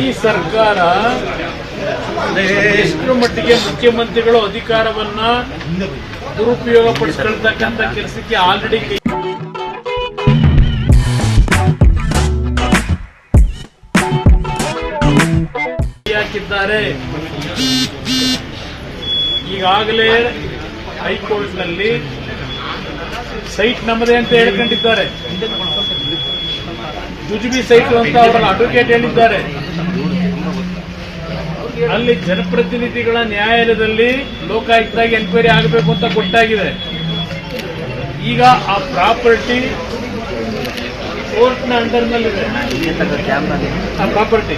ಈ ಸರ್ಕಾರ ಎಷ್ಟು ಮಟ್ಟಿಗೆ ಮುಖ್ಯಮಂತ್ರಿಗಳು ಅಧಿಕಾರವನ್ನ ದುರುಪಯೋಗ ಪಡಿಸ್ಕೊಳ್ತಕ್ಕಂಥ ಕೆಲಸಕ್ಕೆ ಆಲ್ರೆಡಿ ಹಾಕಿದ್ದಾರೆ. ಈಗಾಗಲೇ ಹೈಕೋರ್ಟ್ನಲ್ಲಿ ಸೈಟ್ ನಮ್ಮದೇ ಅಂತ ಹೇಳ್ಕೊಂಡಿದ್ದಾರೆ. ಜುಜುಬಿ ಸೈಟು ಅಂತ ಅವರ ಅಡ್ವೊಕೇಟ್ ಹೇಳಿದ್ದಾರೆ. ಅಲ್ಲಿ ಜನಪ್ರತಿನಿಧಿಗಳ ನ್ಯಾಯಾಲಯದಲ್ಲಿ ಲೋಕಾಯುಕ್ತಾಗಿ ಎನ್ಕ್ವೈರಿ ಆಗಬೇಕು ಅಂತ ಗೊತ್ತಾಗಿದೆ. ಈಗ ಆ ಪ್ರಾಪರ್ಟಿ ಕೋರ್ಟ್ನ ಅಂಡರ್ನಲ್ಲಿದೆ. ಆ ಪ್ರಾಪರ್ಟಿ.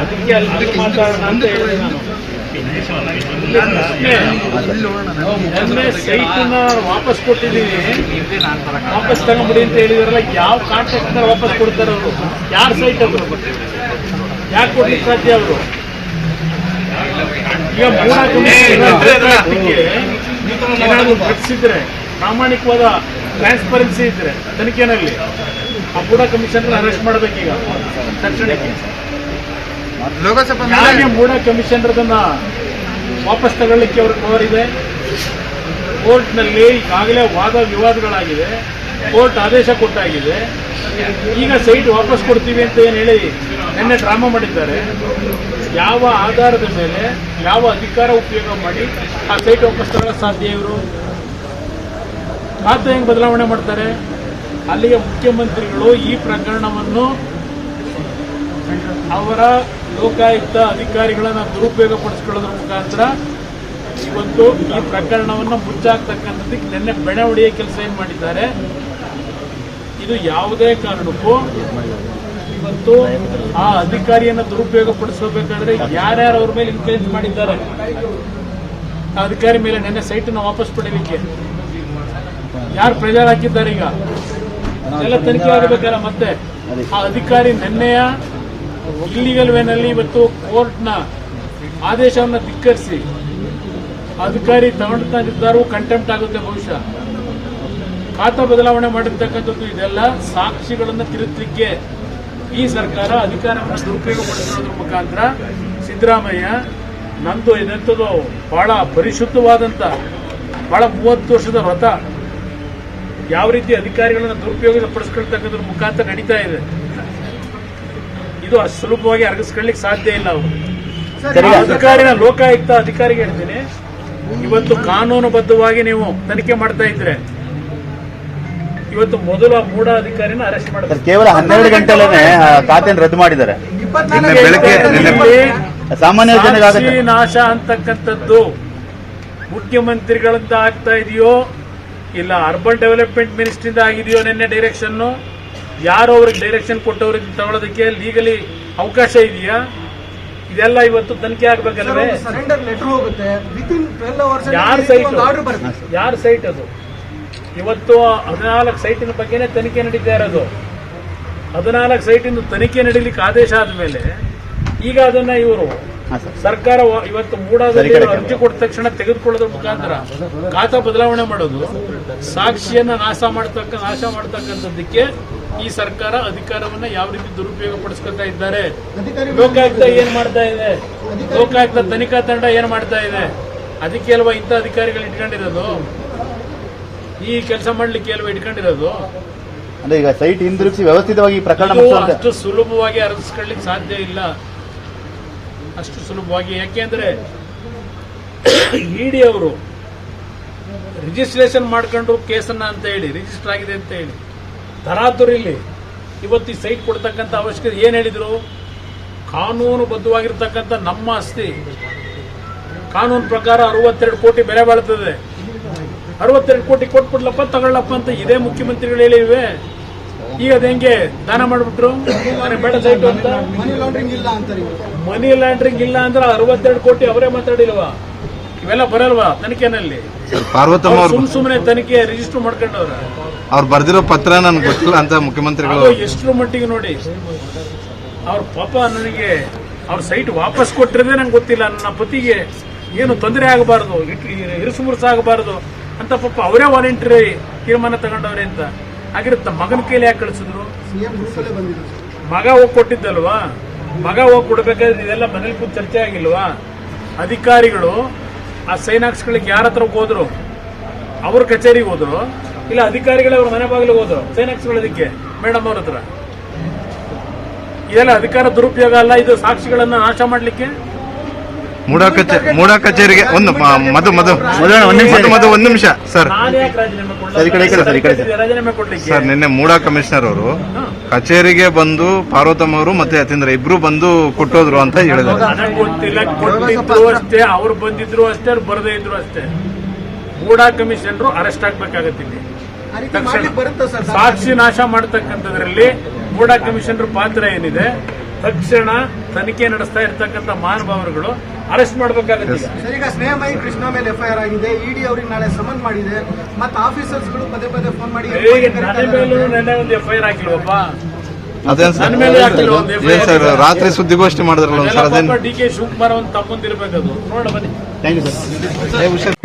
ಅದಕ್ಕೆ ಅಲ್ಲಿ ಮಾತಾಡೋಣ ಅಂತ ಹೇಳಿದೆ ನಾನು. ವಾಪಸ್ ಕೊಟ್ಟಿದ್ದೀವಿ. ವಾಪಸ್ ತಗೊಂಡ್ಬಿಡಿ ಅಂತ ಹೇಳಿದಾರಲ್ಲ, ಯಾವ ಕಾಂಟ್ರಾಕ್ಟ್ ವಾಪಸ್ ಕೊಡ್ತಾರೆ ಅವರು? ಯಾರ ಸೈಟ್ ಅವರು ಯಾಕೆ ಕೊಡ್ಲಿಕ್ಕೆ ಸಾಧ್ಯ ಅವರು? ಈಗ ಏನಾದ್ರು ಘಟಿಸಿದ್ರೆ ಪ್ರಾಮಾಣಿಕವಾದ ಟ್ರಾನ್ಸ್ಪರೆನ್ಸಿ ಇದ್ರೆ, ತನಿಖೆನಲ್ಲಿ ಆ ಬೂಡ ಕಮಿಷನರ್ ಅರೆಸ್ಟ್ ಮಾಡ್ಬೇಕೀಗ. ತಕ್ಷಣಕ್ಕೆ. ಲೋಕಸಭಾ ಯಾರಿಗೆ ಮೂಡ ಕಮಿಷನರ್ ಅದನ್ನ ವಾಪಸ್ ತಗೊಳ್ಳಿಕ್ಕೆ ಅವರು ಪವರ್ ಕೋರ್ಟ್ನಲ್ಲಿ ಈಗಾಗಲೇ ವಾದ ವಿವಾದಗಳಾಗಿದೆ. ಕೋರ್ಟ್ ಆದೇಶ ಕೊಟ್ಟಾಗಿದೆ. ಈಗ ಸೈಟ್ ವಾಪಸ್ ಕೊಡ್ತೀವಿ ಅಂತ ಏನು ಹೇಳಿ ನಿನ್ನೆ ಡ್ರಾಮಾ ಮಾಡಿದ್ದಾರೆ. ಯಾವ ಆಧಾರದ ಮೇಲೆ ಯಾವ ಅಧಿಕಾರ ಉಪಯೋಗ ಮಾಡಿ ಆ ಸೈಟ್ ವಾಪಸ್ ತರ ಸಾಧ್ಯ ಇವರು? ಖಾತೆ ಹೆಂಗೆ ಬದಲಾವಣೆ ಮಾಡ್ತಾರೆ? ಅಲ್ಲಿಗೆ ಮುಖ್ಯಮಂತ್ರಿಗಳು ಈ ಪ್ರಕರಣವನ್ನು ಅವರ ಲೋಕಾಯುಕ್ತ ಅಧಿಕಾರಿಗಳನ್ನ ದುರುಪಯೋಗ ಪಡಿಸ್ಕೊಳ್ಳೋದ್ರ ಮುಖಾಂತರ ಇವತ್ತು ಈ ಪ್ರಕರಣವನ್ನು ಮುಚ್ಚಾಕ್ತಕ್ಕಂಥದ್ದಕ್ಕೆ ನಿನ್ನೆ ಬೆಳವಣಿಗೆ ಕೆಲಸ ಏನು ಮಾಡಿದ್ದಾರೆ? ಇದು ಯಾವುದೇ ಕಾರಣಕ್ಕೂ ಇವತ್ತು ಆ ಅಧಿಕಾರಿಯನ್ನು ದುರುಪಯೋಗ ಪಡಿಸಬೇಕಾದ್ರೆ ಯಾರ್ಯಾರು ಅವ್ರ ಮೇಲೆ ಇನ್ಫ್ಲೂಯೆನ್ಸ್ ಮಾಡಿದ್ದಾರೆ? ಆ ಅಧಿಕಾರಿ ಮೇಲೆ ನಿನ್ನೆ ಸೈಟನ್ನು ವಾಪಸ್ ಪಡೀಲಿಕ್ಕೆ ಯಾರು ಪ್ರೆಜರ್ ಹಾಕಿದ್ದಾರೆ ಈಗ? ಎಲ್ಲ ತನಿಖೆ ಆಗಬೇಕಲ್ಲ ಮತ್ತೆ? ಆ ಅಧಿಕಾರಿ ನಿನ್ನೆಯ ಇಲ್ಲಿಗಲ್ ವೇನಲ್ಲಿ ಇವತ್ತು ಕೋರ್ಟ್ನ ಆದೇಶವನ್ನು ಧಿಕ್ಕರಿಸಿ, ಅಧಿಕಾರಿ ತಗೊಂಡ ನಿರ್ಧಾರವು ಕಂಟೆಂಪ್ಟ್ ಆಗುತ್ತೆ ಬಹುಶಃ. ಖಾತಾ ಬದಲಾವಣೆ ಮಾಡಿರ್ತಕ್ಕಂಥದ್ದು ಇದೆಲ್ಲ ಸಾಕ್ಷಿಗಳನ್ನು ತಿರುತ್ತಲಿಕ್ಕೆ ಈ ಸರ್ಕಾರ ಅಧಿಕಾರವನ್ನು ದುರುಪಯೋಗ ಪಡಿಸೋದ್ರ ಮುಖಾಂತರ ಸಿದ್ದರಾಮಯ್ಯ ನಂದು ಇದೆಂಥದ್ದು ಬಹಳ ಪರಿಶುದ್ಧವಾದಂಥ ಬಹಳ ಮೂವತ್ತು ವರ್ಷದ ವ್ರತ ಯಾವ ರೀತಿ ಅಧಿಕಾರಿಗಳನ್ನು ದುರುಪಯೋಗ ಪಡಿಸ್ಕೊಳ್ತಕ್ಕಂಥದ್ರ ಮುಖಾಂತರ ನಡೀತಾ ಇದೆ. ಇದು ಅಷ್ಟು ಸುಲಭವಾಗಿ ಅರಗಿಸ್ಕೊಳ್ಳಿಕ್ಕೆ ಸಾಧ್ಯ ಇಲ್ಲ ಅವರು. ಅಧಿಕಾರಿನ ಲೋಕಾಯುಕ್ತ ಅಧಿಕಾರಿಗೆ ಹೇಳ್ತೀನಿ. ಇವತ್ತು ಕಾನೂನುಬದ್ಧವಾಗಿ ನೀವು ತನಿಖೆ ಮಾಡ್ತಾ ಇದ್ರೆ ಇವತ್ತು ಮೊದಲು ಆ ಮೂಢ ಅಧಿಕಾರಿನ ಅರೆಸ್ಟ್ ಮಾಡ್ತಾರೆ ಕೇವಲ ಹನ್ನೆರಡು ಗಂಟೆಲೇನೆ ಖಾತೆಯನ್ನು ರದ್ದು ಮಾಡಿದ್ದಾರೆ. ಸಾಮಾನ್ಯ ನಾಶ ಅಂತಕ್ಕಂಥದ್ದು ಮುಖ್ಯಮಂತ್ರಿಗಳಿಂದ ಆಗ್ತಾ ಇದೆಯೋ ಇಲ್ಲ ಅರ್ಬನ್ ಡೆವಲಪ್ಮೆಂಟ್ ಮಿನಿಸ್ಟ್ರಿಂದ ಆಗಿದೆಯೋ ನಿನ್ನೆ ಡೈರೆಕ್ಷನ್ ಯಾರು ಅವ್ರಿಗೆ ಡೈರೆಕ್ಷನ್ ಕೊಟ್ಟವ್ರಿಗೆ ತಗೊಳ್ಳೋದಕ್ಕೆ ಲೀಗಲಿ ಅವಕಾಶ ಇದೆಯಾ? ಇದೆಲ್ಲ ಇವತ್ತು ತನಿಖೆ ಆಗ್ಬೇಕಂದ್ರೆ ಯಾರು ಲೆಟರ್ ಹೋಗುತ್ತೆ. ವಿತಿನ್ ಟ್ವೆಲ್ ಅವರ್ಸ್ ಯಾರ ಸೈಟ್ ಯಾರ ಸೈಟ್ ಅದು? ಇವತ್ತು ಹದಿನಾಲ್ಕು ಸೈಟಿನ ಬಗ್ಗೆನೇ ತನಿಖೆ ನಡೀತಾ ಇರೋದು. ಹದಿನಾಲ್ಕು ಸೈಟಿನ ತನಿಖೆ ನಡೀಲಿಕ್ಕೆ ಆದೇಶ ಆದ್ಮೇಲೆ ಈಗ ಅದನ್ನ ಇವರು ಸರ್ಕಾರ ಇವತ್ತು ಮೂಡಾದಲ್ಲಿ ಅರ್ಜಿ ಕೊಟ್ಟ ತಕ್ಷಣ ತೆಗೆದುಕೊಳ್ಳೋದ್ರ ಮುಖಾಂತರ ಖಾತಾ ಬದಲಾವಣೆ ಮಾಡೋದು. ಸಾಕ್ಷಿಯನ್ನ ನಾಶ ಮಾಡ್ತಕ್ಕ ನಾಶ ಮಾಡ್ತಕ್ಕಂಥದ್ದಕ್ಕೆ ಈ ಸರ್ಕಾರ ಅಧಿಕಾರವನ್ನ ಯಾವ ರೀತಿ ದುರುಪಯೋಗ ಪಡಿಸ್ಕೊತಾ ಇದ್ದಾರೆ ಲೋಕಾಯುಕ್ತ ಏನ್ ಮಾಡ್ತಾ ಇದೆ? ಲೋಕಾಯುಕ್ತ ತನಿಖಾ ತಂಡ ಏನ್ ಮಾಡ್ತಾ ಇದೆ? ಅದಕ್ಕೆ ಅಲ್ವಾ ಇಂಥ ಅಧಿಕಾರಿಗಳು ಇಟ್ಕೊಂಡಿರೋದು? ಈ ಕೆಲಸ ಮಾಡ್ಲಿಕ್ಕೆ ಅಲ್ವಾ ಇಟ್ಕೊಂಡಿರೋದು? ಅಂದ್ರೆ ಈಗ ಸೈಟ್ ಹಿಂದಿರುಗಿಸಿ ವ್ಯವಸ್ಥಿತವಾಗಿ ಪ್ರಕರಣ ಅಷ್ಟು ಸುಲಭವಾಗಿ ಅರಗಿಸ್ಕೊಳ್ಳಿಕ್ಕೆ ಸಾಧ್ಯ ಇಲ್ಲ. ಅಷ್ಟು ಸುಲಭವಾಗಿ. ಯಾಕೆಂದ್ರೆ ಇಡಿ ಅವರು ರಿಜಿಸ್ಟ್ರೇಷನ್ ಮಾಡ್ಕೊಂಡು ಕೇಸನ್ನ ಅಂತ ಹೇಳಿ ರಿಜಿಸ್ಟರ್ ಆಗಿದೆ ಅಂತ ಹೇಳಿ ತರಾತುರಿಲಿ ಇವತ್ತು ಈ ಸೈಟ್ ಕೊಡ್ತಕ್ಕಂಥ ಅವಶ್ಯಕತೆ ಏನು ಹೇಳಿದ್ರು? ಕಾನೂನುಬದ್ಧವಾಗಿರ್ತಕ್ಕಂಥ ನಮ್ಮ ಆಸ್ತಿ. ಕಾನೂನು ಪ್ರಕಾರ ಅರವತ್ತೆರಡು ಕೋಟಿ ಬೆಲೆ ಬಾಳ್ತದೆ. ಅರವತ್ತೆರಡು ಕೋಟಿ ಕೊಟ್ಬಿಡ್ಲಪ್ಪ ತಗೊಳ್ಳಪ್ಪ ಅಂತ ಇದೇ ಮುಖ್ಯಮಂತ್ರಿಗಳು ಹೇಳಿವೆ. ಈಗ ಅದ ಹೆಂಗೆ? ದಾನ ಮಾಡಿಬಿಟ್ರು? ಬೇಡ ಸೈಟು ಅಂತ? ಮನಿ ಲಾಂಡ್ರಿಂಗ್ ಇಲ್ಲ ಅಂದ್ರೆ ಅರವತ್ತೆರಡು ಕೋಟಿ ಅವರೇ ಮಾತಾಡಿಲ್ವಾ? ಇವೆಲ್ಲ ಬರಲ್ವಾ ತನಿಖೆನಲ್ಲಿ? ಪಾರ್ವತಮ್ಮ ಸುಮ್ ಸುಮ್ಮನೆ ತನಿಖೆ ರಿಜಿಸ್ಟರ್ ಮಾಡ್ಕೊಂಡವ್ರ. ಅವ್ರು ಬರ್ದಿರೋ ಪತ್ರ ನನ್ಗೆ ಗೊತ್ತಿಲ್ಲ ಅಂತ ಮುಖ್ಯಮಂತ್ರಿಗಳು ಎಷ್ಟರ ಮಟ್ಟಿಗೆ ನೋಡಿ. ಅವ್ರ ಪಾಪ ನನಗೆ ಅವ್ರ ಸೈಟ್ ವಾಪಸ್ ಕೊಟ್ಟಿರೋದೇ ನಂಗೆ ಗೊತ್ತಿಲ್ಲ. ನನ್ನ ಪತಿಗೆ ಏನು ತೊಂದರೆ ಆಗಬಾರ್ದು ಇರುಸು ಮುರುಸು ಆಗಬಾರ್ದು ಅಂತ ಪಾಪ ಅವರೇ ವಾಲಂಟರಿ ತೀರ್ಮಾನ ತಗೊಂಡವ್ರೆ ಅಂತ. ಆಗಿರುತ್ತ ಮಗನ ಕೈಲಿ ಯಾಕೆ ಕಳಿಸಿದ್ರು? ಸಿಎಂ ಗ್ರೂಪ್ ಬಂದಿದ್ರು ಮಗ ಹೋಗಿ ಕೊಟ್ಟಿದ್ದಲ್ವಾ? ಮಗ ಹೋಗಿ ಕೊಡ್ಬೇಕಾದ್ರೆ ಇದೆಲ್ಲ ಮನೇಲಿ ಕೂತ್ ಚರ್ಚೆ ಆಗಿಲ್ವಾ? ಅಧಿಕಾರಿಗಳು ಆ ಸೈನ್ ಹಾಕ್ಸ್ಗಳಿಗೆ ಯಾರ ಹತ್ರ ಹೋದ್ರು? ಅವ್ರ ಕಚೇರಿಗೆ ಹೋದ್ರು? ಇಲ್ಲ ಅಧಿಕಾರಿಗಳೇ ಅವ್ರ ಮನೆ ಬಾಗಿಲಿಗೆ ಹೋದ್ರು? ಸೈನ್ ಹಾಕ್ಸ್ಕೊಳ್ಳೋದಕ್ಕೆ ಮೇಡಮ್ ಅವ್ರ ಹತ್ರ. ಇದೆಲ್ಲ ಅಧಿಕಾರ ದುರುಪಯೋಗ ಅಲ್ಲ? ಇದು ಸಾಕ್ಷಿಗಳನ್ನ ನಾಶ ಮಾಡ್ಲಿಕ್ಕೆ? ಮೂಡ ಕಚೇ ಮೂಡ ಕಚೇರಿಗೆ ಒಂದು ಮಧು ಮಧು. ಮಧು, ಒಂದ್ ನಿಮಿಷ. ಮಧು ಒಂದ್ ನಿಮಿಷ. ಸರ್. ರಾಜೀನಾಮೆ ಕೊಡ್ಲಿಕ್ಕೆ. ಸರ್ ನಿನ್ನೆ ಮೂಡ ಕಮಿಷನರ್ ಅವರು. ಕಚೇರಿಗೆ ಬಂದು ಪಾರ್ವತಮ್ಮ ಅವರು ಮತ್ತೆ ಯತೀಂದ್ರ ಇಬ್ರು ಬಂದು ಕೊಟ್ಟೋದ್ರು ಅಂತ ಹೇಳಿದ್ರು ನನಗೆ ಗೊತ್ತಿಲ್ಲ ಕೊಟ್ಟಿದ್ರು ಅಷ್ಟೇ ಅವ್ರು ಬಂದಿದ್ರು ಅಷ್ಟೇ ಅವ್ರು ಬರದೇ ಇದ್ರು ಅಷ್ಟೇ. ಮೂಡಾ ಕಮಿಷನರು ಅರೆಸ್ಟ್ ಆಗ್ಬೇಕಾಗತ್ತೆ ಇಲ್ಲಿ. ಆ ರೀತಿ ತಕ್ಷಣ. ಮಾಡ್ಲಿಕ್ಕೆ ಬರುತ್ತಾ ಸರ್ ಸಾಕ್ಷಿ ನಾಶ ಮಾಡತಕ್ಕಂಥದ್ರಲ್ಲಿ ಮೂಡಾ ಕಮಿಷನರ್ ಪಾತ್ರ ಏನಿದೆ? ತಕ್ಷಣ ತನಿಖೆ ನಡೆಸ್ತಾ ಇರ್ತಕ್ಕಂಥ ಮಹಾನುಭಾವರುಗಳು ಅರೆಸ್ಟ್ ಮಾಡ್ಬೇಕಾಗತ್ತೆ ಈಗ. ಸ್ನೇಹ ಈಗ ಸ್ನೇಹಮಯಿ ಕೃಷ್ಣ ಮೇಲೆ ಎಫ್ಐಆರ್ ಆಗಿದೆ ಇಡಿ ಅವ್ರಿಗೆ ನಾಳೆ ಸಮನ್ ಮಾಡಿದೆ ಮತ್ತೆ ಆಫೀಸರ್ಸ್ಗಳು ಪದೇ ಪದೇ ಫೋನ್ ಮಾಡಿ ನನ್ನ ಮೇಲೂ ನೆನ್ನೆ ಒಂದು ಎಫ್ಐಆರ್ ಐ ಆರ್ ಹಾಕಿಲ್ವಪ್ಪ ಅದೇನ್ ಸರ್. ಏನ್ ಸರ್ ರಾತ್ರಿ ಸುದ್ದಿಗೋಷ್ಠಿ ಮಾಡಿದ್ರಲ್ಲ ಒಂದ್ಸಲ ಅದೇನು? ಡಿ ಕೆ ಶಿವಕುಮಾರ್ ಒಂದು ತಮ್ಮಂದಿರ್ಬೇಕದು ನೋಡ ಬನ್ನಿ. Thank you sir.